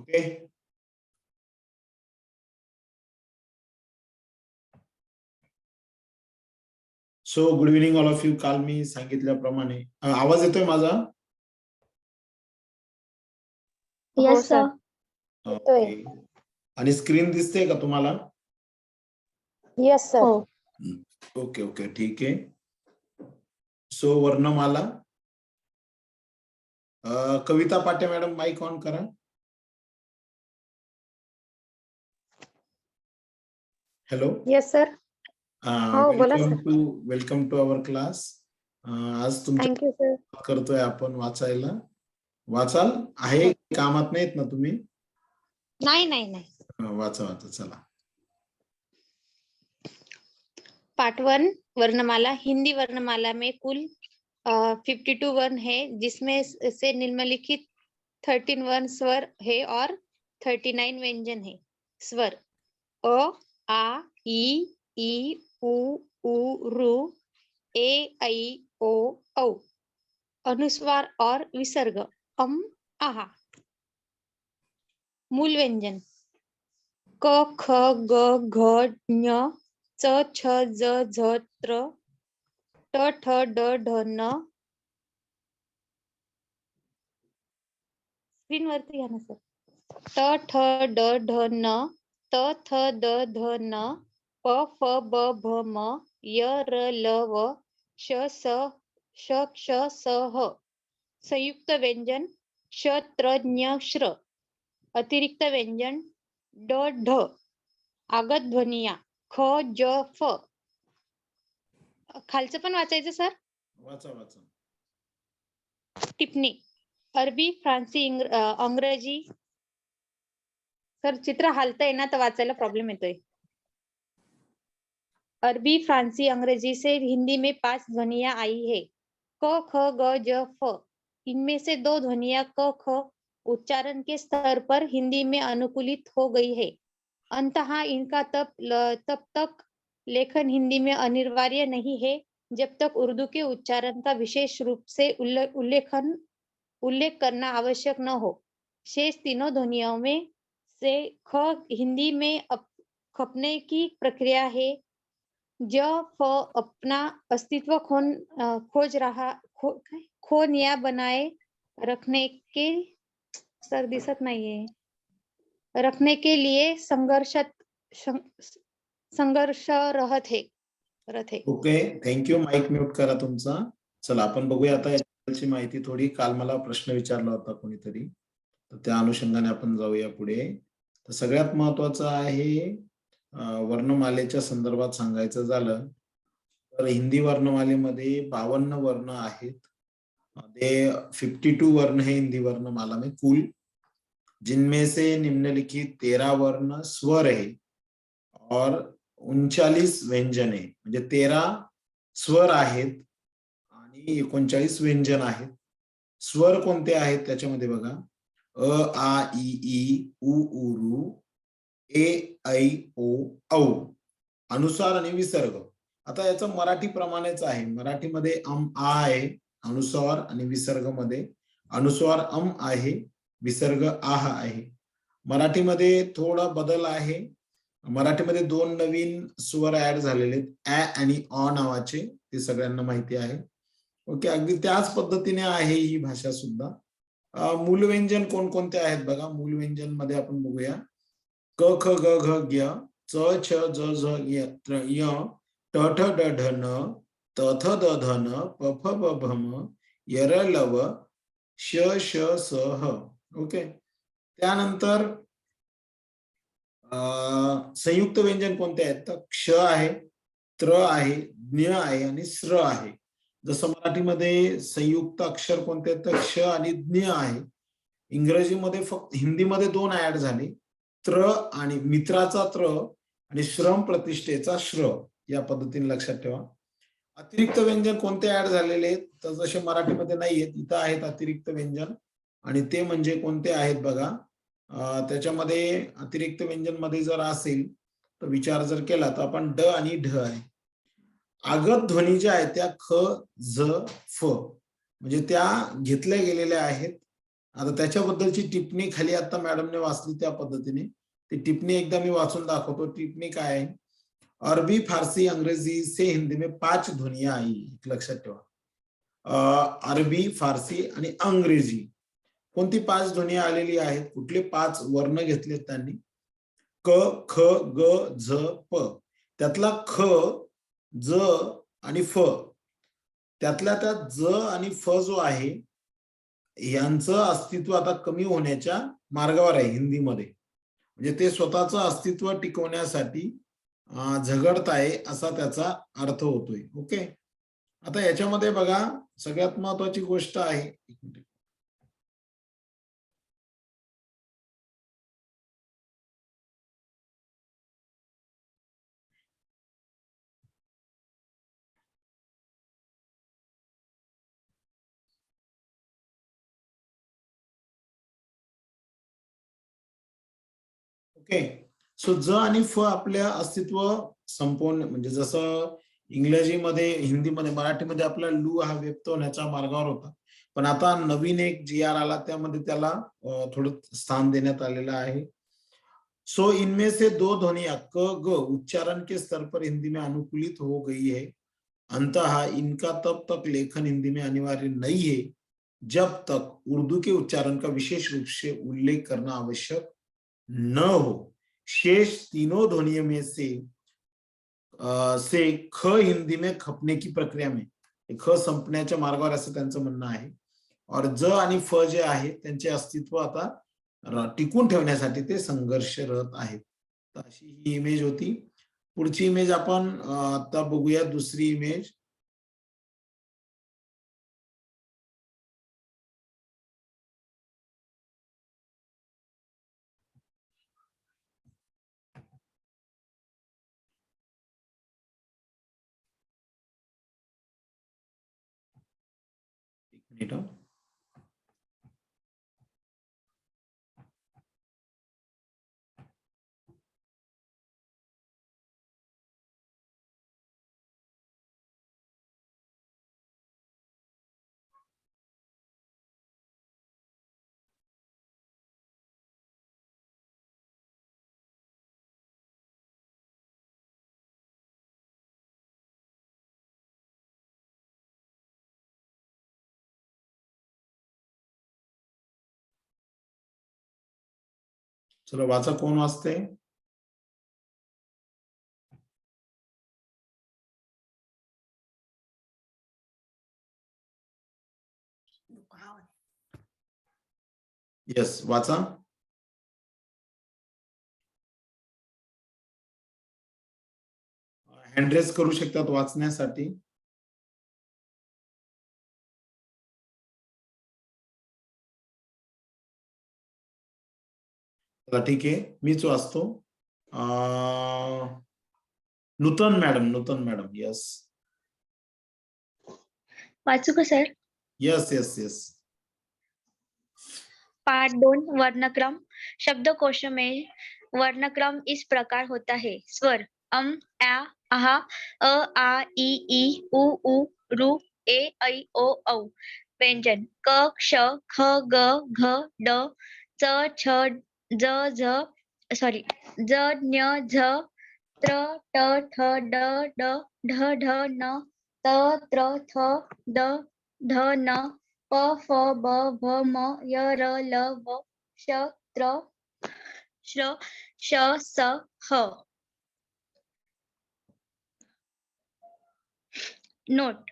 Okay so good evening all of you काल मी सांगितल्याप्रमाणे. आवाज येतोय माझा? हो, Yes. आणि स्क्रीन दिसते का तुम्हाला? येस सर ओके ओके ठीक आहे. सो वर्णमाला. अ, Kavita Pate madam mike on करा. हॅलो येस सर हो, बोला, welcome. To welcome to our class आज तुमच्या थँक्यू सर करतोय आपण वाचायला. वाचाल? आहे कामात नाहीत ना तुम्ही? नाही नाही नाही. अ, वाचा वाचा चला. पार्ट वन वर्णमाला हिंदी वर्णमाला में कुल फिफ्टी टू वर्ण है जिसमें स- से निम्नलिखित थर्टीन वर्ण स्वर है और थर्टी नाइन व्यंजन है। स्वर अ आ i, i, उ उ ru, ए ऐ ओ औ अनुस्वार और विसर्ग. अम आहा. मूल व्यंजन क ख ग घ ञ च छ ज झ त्र. ट ठ ड ढ न. स्क्रीन वरती घ्या ना सर. ट ठ ड ढ न. त थ द ध न प फ ब भ म य र ल व श स श क्ष स ह. संयुक्त व्यंजन श त्र ज्ञ श्र. अतिरिक्त व्यंजन ड ढ. आगत ध्वनिया ख ज फ. खालचं पण वाचायचं सर? वाचा वाचा. टिप्पणी. अरबी फ्रान्सी इंग्र- अ, अंग्रेजी सर, चित्र हालतंय ना, तर वाचायला प्रॉब्लेम अरबी फ्रांसी अंग्रेज़ी से हिंदी में पाँच ध्वनिया आई है. क, ख, ग, ज, फ. इनमें से दो ध्वनियाँ क, ख, उच्चारण के स्तर पर हिंदी में अनुकूलित हो गई है. अंतः इनका तब तब तक लेखन हिंदी में अनिवार्य नहीं है, जब तक उर्दू के उच्चारण का विशेष रूप से उल्ले- उल्लेखन, उल्लेख करना आवश्यक न हो. शेष तीनों ध्वनियों में से ख हिंदी में अप, खपने की प्रक्रिया है। ज फ अपना अस्तित्व खोन खोज रहा खो खो खोन या बनाए रखने के सर दिसत नाहीये रखने के लिए संघर्षात संघर्ष रहत है रहत हे। ओके थँक्यू माईक म्यूट करा तुमचा। चला आपण बघूया आता याची माहिती थोडी. काल मला प्रश्न विचारला होता कोणीतरी. तर त्या अनुषंगाने आपण जाऊया पुढे. तर सगळ्यात महत्वाचं आहे वर्णमालेच्या संदर्भात सांगायचं झालं तर हिंदी वर्णमालेमध्ये बावन्न वर्ण आहेत. ते फिफ्टी टू वर्ण है हिंदी वर्णमाला में कुल जिनमें से निम्नलिखित तेरा वर्ण स्वर है और उनचालीस व्यंजने म्हणजे तेरा स्वर आहेत आणि एकोणचाळीस व्यंजन आहेत. स्वर कोणते आहेत त्याच्यामध्ये बघा. अ आ इ ई उ उ ए ऐ ओ औ अनुस्वार आणि विसर्ग. आता याचं मराठी प्रमाणेच आहे. मराठीमध्ये अम आ आहे अनुस्वार आणि विसर्गमध्ये अनुस्वार अम आहे विसर्ग आह आहे. मराठीमध्ये थोडा बदल आहे. मराठीमध्ये दोन नवीन स्वर ऍड झालेले आहेत. ऍ आणि अ नावाचे ते सगळ्यांना माहिती आहे. ओके अगदी त्याच पद्धतीने आहे ही भाषा सुद्धा. मूलव्यंजन कोणकोणते आहेत बघा? मूलव्यंजनमध्ये आपण बघूया. क ख ग घ ग च छ ज झ य ट ठ ड ढ न त थ द ध न प फ ब भ म य र ल व श श स ह. ओके? त्यानंतर संयुक्त व्यंजन कोणते आहेत? तर क्ष आहे त्र आहे ज्ञ आहे आणि स्र आहे. जसं मराठीमध्ये संयुक्त अक्षर कोणते आहेत तर क्ष आणि ज्ञ आहे. इंग्रजीमध्ये फक्त हिंदीमध्ये दोन ऍड झाले. त्र आणि मित्राचा त्र आणि श्रम प्रतिष्ठेचा श्र. या पद्धतीने लक्षात ठेवा. अतिरिक्त व्यंजन कोणते ऍड झालेले आहेत? तर जसे मराठीमध्ये नाही आहेत इथं आहेत अतिरिक्त व्यंजन. आणि ते म्हणजे कोणते आहेत बघा. त्याच्यामध्ये अतिरिक्त व्यंजनमध्ये जर असेल तर विचार जर केला तर आपण ड आणि ढ आहे. आगत ध्वनी ज्या आहेत त्या ख झ फ. म्हणजे त्या घेतल्या गेलेल्या आहेत. आता त्याच्याबद्दलची टिप्पणी खाली आता मॅडमने वाचली त्या पद्धतीने. ती टिप्पणी एकदा मी वाचून दाखवतो. टिप्पणी काय आहे? अरबी फारसी अंग्रेजी से हिंदी में पाच ध्वनिया आई लक्षात ठेवा. अरबी फारसी आणि अंग्रेजी. कोणती पाच ध्वनी आलेली आहेत? कुठले पाच वर्ण घेतलेत त्यांनी? क ख ग झ प. त्यातला ख ज आणि फ. त्यातल्या त्यात ज आणि फ जो आहे यांचं अस्तित्व आता कमी होण्याच्या मार्गावर आहे हिंदीमध्ये. म्हणजे ते स्वतःचं अस्तित्व टिकवण्यासाठी झगडत आहे असा त्याचा अर्थ होतोय. ओके? आता याच्यामध्ये बघा सगळ्यात महत्वाची गोष्ट आहे ओके सो ज आणि फ आपल्या अस्तित्व संपवून म्हणजे जसं इंग्रजीमध्ये हिंदीमध्ये मराठीमध्ये आपला लू हा व्यक्त होण्याच्या मार्गावर होता. पण आता नवीन एक जी आर आला त्यामध्ये त्याला थोडं स्थान देण्यात आलेलं आहे. सो इनमें से दो ध्वनिया क ग उच्चारण के स्तर पर हिंदी में अनुकूलित हो गई है. हा इनका तब तक लेखन हिंदी में अनिवार्य नहीं है जब तक उर्दू के उच्चारण का विशेष रूप से उल्लेख करना आवश्यक न हो. शेष तीनों ध्वनियों में से आ, से ख हिंदी में खपने की प्रक्रिया में. ख संपण्याच्या मार्गावर असं त्यांचं म्हणणं आहे. और ज आणि फ जे आहे त्यांचे अस्तित्व आता टिकून ठेवण्यासाठी ते संघर्षरत आहेत. तर अशी ही इमेज होती. पुढची इमेज आपण आता बघूया दुसरी इमेज एक चलो वाचा कोण वाचते येस वाचा. हँड्रेस करू शकतात वाचण्यासाठी. ठीक आहे मीच वाचतो Nutan madam Nutan madam yes वाचू का sir? Yes yes yes part दोन वर्णक्रम. शब्दकोश में वर्णक्रम इस प्रकार होता है स्वर अम आ आहा अ आ इ ई उ उ रू ए ऐ ओ औ. व्यंजन क क्ष ख ग घ ड च छ ज झ सॉरी ज ज्ञ झ त्र ट ठ ड ड ढ ढ न त त्र थ द ध न प फ ब भ म य र ल व श त्र श श स ह. नोट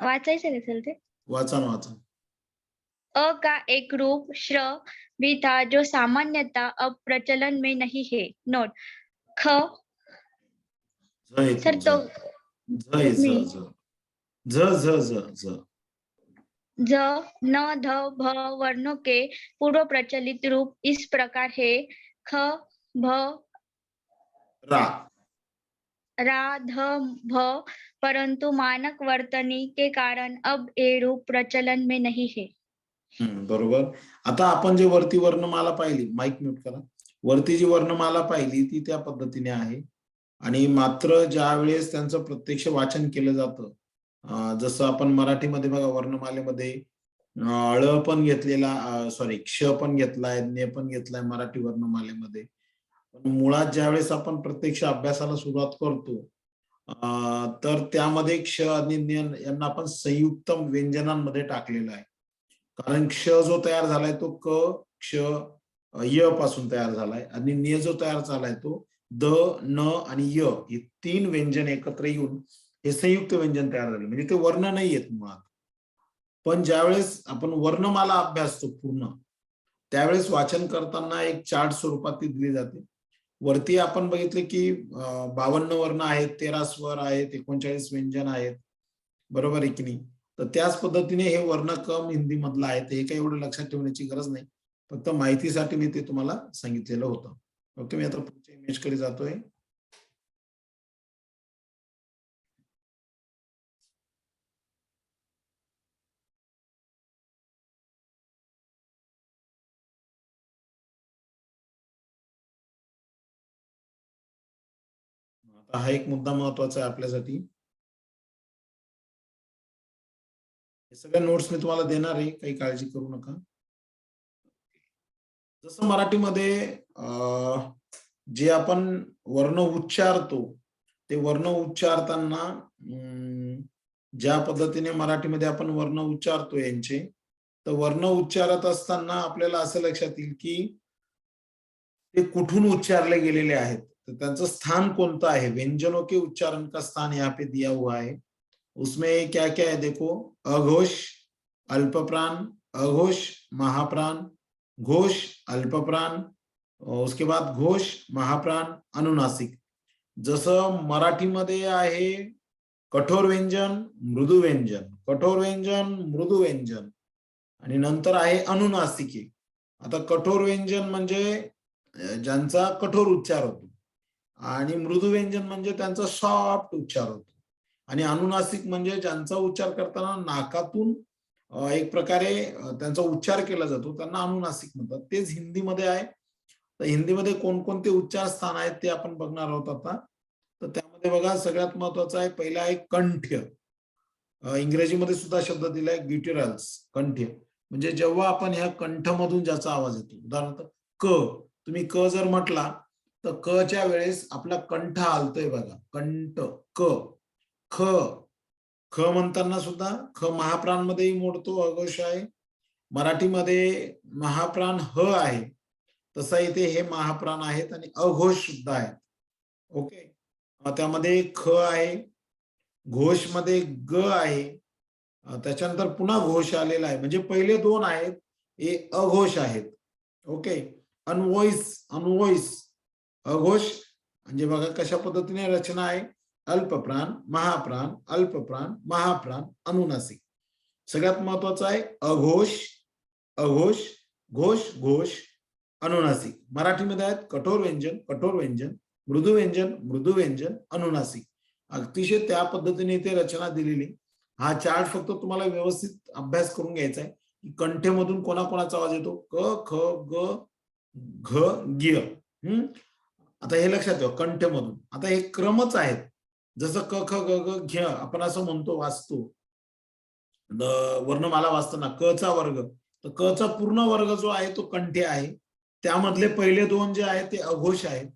वाचायचं का ते? वाचा ना वाचा. अ का एक रूप श्र भी था जो सामान्यतः अब प्रचलन में नहीं है। नोट ख. सर तो झ न ध भ वर्णों के पूर्व प्रचलित रूप इस प्रकार है। ख भ रा। रा ध भ परंतु मानक वर्तनी के कारण अब ये रूप प्रचलन में नहीं है। बरोबर. आता आपण जे वरती वर्णमाला पाहिली माईक म्यूट करा. वरती जी वर्णमाला पाहिली ती त्या पद्धतीने आहे. आणि मात्र ज्या वेळेस त्यांचं प्रत्यक्ष वाचन केलं जातं जसं आपण मराठीमध्ये बघा वर्णमालेमध्ये ळ पण घेतलेला सॉरी क्ष पण घेतलाय ज्ञ पण घेतलाय मराठी वर्णमालेमध्ये. पण मुळात ज्यावेळेस आपण प्रत्यक्ष अभ्यासाला सुरुवात करतो तर त्यामध्ये क्ष आणि ज्ञ यांना आपण संयुक्त व्यंजनांमध्ये टाकलेलं आहे. कारण क्ष जो तयार झालाय तो क क्ष य पासून तयार झालाय. आणि ने जो तयार झालाय तो द न आणि य हे तीन व्यंजन एकत्र येऊन हे संयुक्त व्यंजन तयार झाले. म्हणजे ते वर्ण नाही येत मुळात. पण ज्यावेळेस आपण वर्णमाला अभ्यासतो पूर्ण त्यावेळेस वाचन करताना एक चार्ट स्वरूपात ती दिली जाते. वरती आपण बघितले की बावन्न वर्ण आहेत तेरा स्वर आहेत एकोणचाळीस व्यंजन आहेत. बरोबर आहे की नाही? तर त्याच पद्धतीने हे वर्णक्रम हिंदी मधलं आहे हे काही एवढं लक्षात ठेवण्याची गरज नाही. फक्त माहितीसाठी मी ते तुम्हाला सांगितलेलं होतं. ओके मी आता पुढच्या इमेजकडे जातोय. हा एक मुद्दा महत्त्वाचा आहे आपल्यासाठी. सगळ्या नोट्स मी तुम्हाला देणार आहे काही काळजी करू नका. जसं मराठीमध्ये जे आपण वर्ण उच्चारतो ते वर्ण उच्चारताना अं, ज्या पद्धतीने मराठीमध्ये आपण वर्ण उच्चारतो यांचे तर वर्ण उच्चारत असताना आपल्याला असं लक्षात येईल की ते कुठून उच्चारले गेलेले आहेत? तर त्यांचं स्थान कोणतं आहे? व्यंजनों के उच्चारण का स्थान यहाँ पे दिया हुआ है? उसमें क्या क्या है देखो? अघोष अल्पप्राण अघोष महाप्राण घोष अल्पप्राण उसके बाद घोष महाप्राण अनुनासिक। जसं मराठीमध्ये आहे कठोर व्यंजन मृदू व्यंजन। कठोर व्यंजन मृदू व्यंजन। आणि नंतर आहे अनुनासिके। आता कठोर व्यंजन म्हणजे ज्यांचा कठोर उच्चार होतो। आणि मृदू व्यंजन म्हणजे त्यांचा सॉफ्ट उच्चार होतो। आणि अनुनासिक म्हणजे ज्यांचा उच्चार करताना नाकातून एक प्रकारे त्यांचा उच्चार केला जातो त्यांना अनुनासिक म्हणतात. तेच हिंदीमध्ये आहे. तर हिंदीमध्ये कोणकोणते उच्चार स्थान आहेत ते आपण बघणार आहोत आता. तर त्यामध्ये बघा सगळ्यात महत्वाचं आहे पहिला आहे कंठ्य. इंग्रजीमध्ये सुद्धा शब्द दिलाय ग्युटेरल्स कंठ्य. म्हणजे जेव्हा आपण ह्या कंठमधून ज्याचा आवाज येतो उदाहरणार्थ क तुम्ही क जर म्हटला तर क च्या वेळेस आपला कंठ हालतोय बघा कंठ क. ख. ख म्हणताना सुद्धा ख महाप्राणमध्येही मोडतो अघोष आहे. मराठीमध्ये महाप्राण ह आहे. तसा इथे हे महाप्राण आहेत आणि अघोष सुद्धा आहेत. ओके? त्यामध्ये ख आहे. घोषमध्ये ग आहे. त्याच्यानंतर पुन्हा घोष आलेला आहे. म्हणजे पहिले दोन आहेत हे अघोष आहेत. ओके? अनवॉइस अनवॉइस अघोष म्हणजे बघा कशा पद्धतीने रचना आहे. अल्पप्राण महाप्राण अल्पप्राण महाप्राण अनुनासिक. सगळ्यात महत्वाचं आहे अघोष अघोष घोष घोष अनुनासिक. मराठीमध्ये आहेत कठोर व्यंजन कठोर व्यंजन मृदू व्यंजन मृदू व्यंजन अनुनासिक. अतिशय त्या पद्धतीने इथे रचना दिलेली. हा चार्ट फक्त तुम्हाला व्यवस्थित अभ्यास करून घ्यायचा आहे. की कंठेमधून कोणाकोणाचा आवाज येतो? क ख ग घ गिय हम्म? आता हे लक्षात ठेवा कंठेमधून. आता हे क्रमच आहेत. जसं क ख ग ग आपण असं म्हणतो वाचतो. वर्णमाला वाचताना क चा वर्ग. तर क चा पूर्ण वर्ग जो आहे तो कंठे आहे. त्यामधले पहिले दोन जे आहेत ते अघोष आहेत.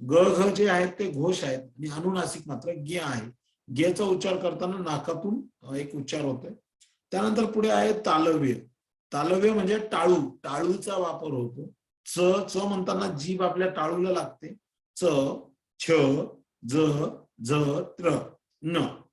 ग घ जे आहेत ते घोष आहेत. आणि अनुनासिक मात्र गे आहे. गेचा उच्चार करताना नाकातून एक उच्चार होतोय. त्यानंतर पुढे आहे तालव्य. तालव्य म्हणजे टाळू. टाळूचा वापर होतो. च च म्हणताना जीभ आपल्या टाळूला लागते. च छ ज ज त्र न